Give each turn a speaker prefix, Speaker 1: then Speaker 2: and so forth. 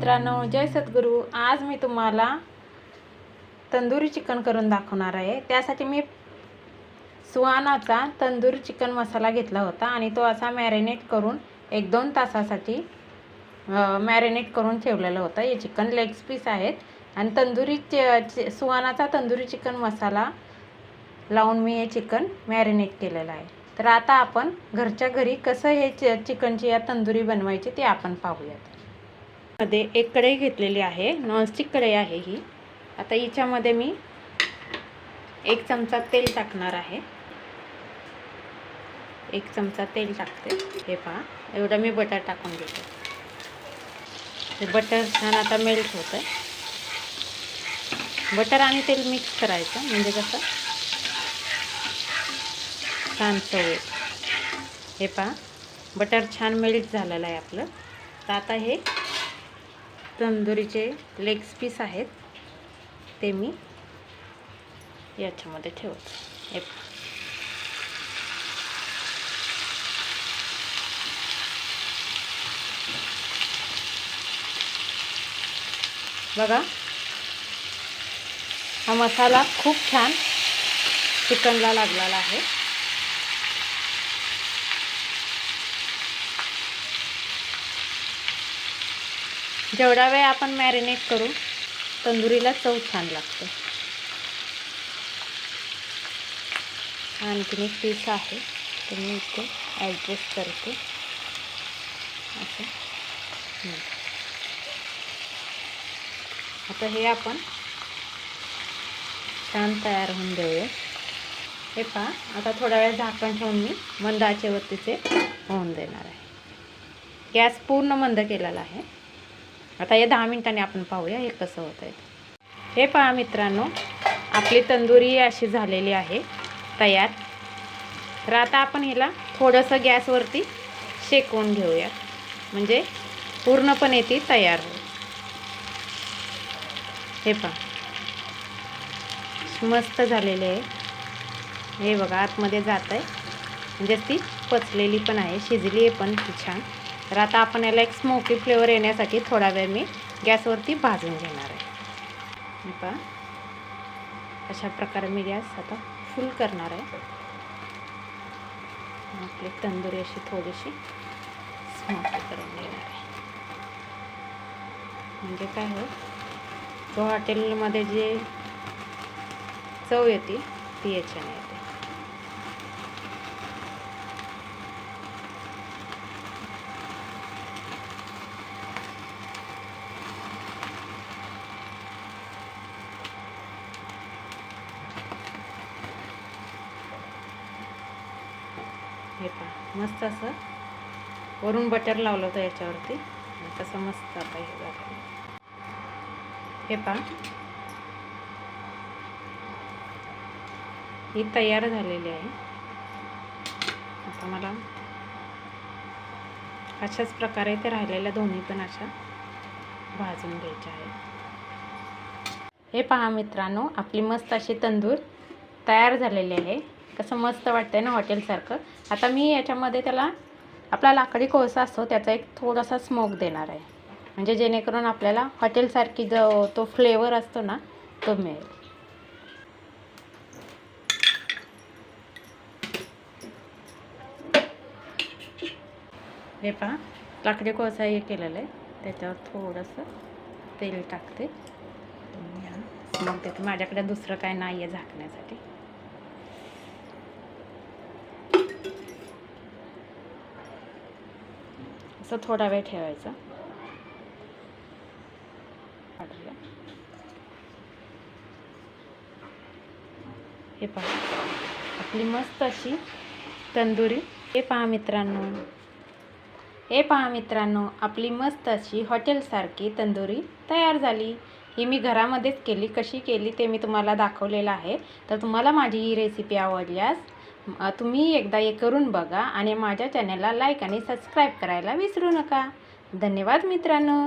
Speaker 1: मित्रांनो जय सद्गुरू. आज मी तुम्हाला तंदुरी चिकन करून दाखवणार आहे. त्यासाठी मी सुहानाचा तंदुरी चिकन मसाला घेतला होता आणि तो असा मॅरिनेट करून एक दोन तासासाठी मॅरिनेट करून ठेवलेलं होतं. हे चिकन लेग्स पीस आहेत. आणि तंदुरी चि- सुहानाचा तंदुरी चिकन मसाला लावून मी हे चिकन मॅरिनेट केलेलं आहे. तर आता आपण घरच्या घरी कसं हे चिकनची या तंदुरी बनवायची ते आपण पाहूयात. मध्ये एक कढई घेतलेली आहे. नॉनस्टिक कढई आहे ही. आता हिच्यामध्ये मी एक चमचा तेल टाकणार आहे. एक चमचा तेल टाकते. हे पहा. एवढं मी बटर टाकून घेते. हे बटर छान आता मेल्ट होतं आहे बटर आणि तेल मिक्स करायचं. म्हणजे कसं? छान चव हे पहा. बटर छान मेल्ट झालेलं आहे आपलं. तर आता हे तंदुरीचे लेग्स पीस आहेत. ते मी याच्यामध्ये ठेवते. हे बघा. हा मसाला खूप छान चिकनला लागलेला आहे. जेवढा वेळ आपण मॅरिनेट करू तंदुरीला चव छान लागते. आणखीन एक पीस आहे ते मी इथे ॲडजस्ट करते. असं. आता हे आपण छान तयार होऊन देऊया. हे पहा आता थोडा वेळ झाकण ठेवून मी मंद आचेवरतीचे होऊन देणार आहे. गॅस पूर्ण मंद केलेला आहे. आता या दहा मिनिटांनी आपण पाहूया हे कसं होतं आहे हे पहा मित्रांनो आपली तंदुरी अशी झालेली आहे तयार. तर आता आपण हिला थोडंसं गॅसवरती शेकवून घेऊया. म्हणजे पूर्णपणे ती तयार होईल. हे पहा. मस्त झालेले आहे. हे बघा आतमध्ये जात आहे म्हणजे ती पचलेली पण आहे शिजली आहे पण ती छान. तर आता आपण याला एक स्मोकी फ्लेवर येण्यासाठी थोडा वेळ मी गॅसवरती भाजून घेणार आहे. पहा. अशा प्रकारे मी गॅस आता फुल करणार आहे. आपली तंदुरी अशी थोडीशी स्मोकी करून घेणार आहे. म्हणजे काय हो तो हॉटेलमध्ये जे चव येते ती याच्याने येते. हे पण मस्त असं वरून बटर लावलं होतं याच्यावरती. कसं तसं मस्त आता हे झालं. हे पहा. ही तयार झालेली आहे. आता मला अशाच प्रकारे ते राहिलेल्या दोन्ही पण अशा भाजून घ्यायच्या आहेत. हे पहा मित्रांनो आपली मस्त अशी तंदूर तयार झालेली आहे. कसं मस्त वाटतंय ना हॉटेलसारखं. आता मी याच्यामध्ये त्याला आपला लाकडी कोळसा असतो त्याचा एक थोडासा स्मोक देणार आहे. म्हणजे जेणेकरून आपल्याला हॉटेलसारखी जो तो फ्लेवर असतो ना तो मिळेल. हे पहा लाकडी कोळसा हे केलेलं आहे. त्याच्यावर थोडंसं तेल टाकते. मग ते माझ्याकडे दुसरं काय नाही आहे झाकण्यासाठी. असं थोडा वेळ ठेवायचा. हे पहा. आपली मस्त अशी तंदुरी. हे पहा मित्रांनो. हे पहा मित्रांनो आपली मस्त अशी हॉटेलसारखी तंदुरी तयार झाली. ही मी घरामध्येच केली. कशी केली ते मी तुम्हाला दाखवलेलं आहे. तर तुम्हाला माझी ही रेसिपी आवडल्यास तुम्ही एकदा हे करून बघा आणि माझ्या चॅनलला लाईक आणि सबस्क्राईब करायला विसरू नका. धन्यवाद मित्रांनो.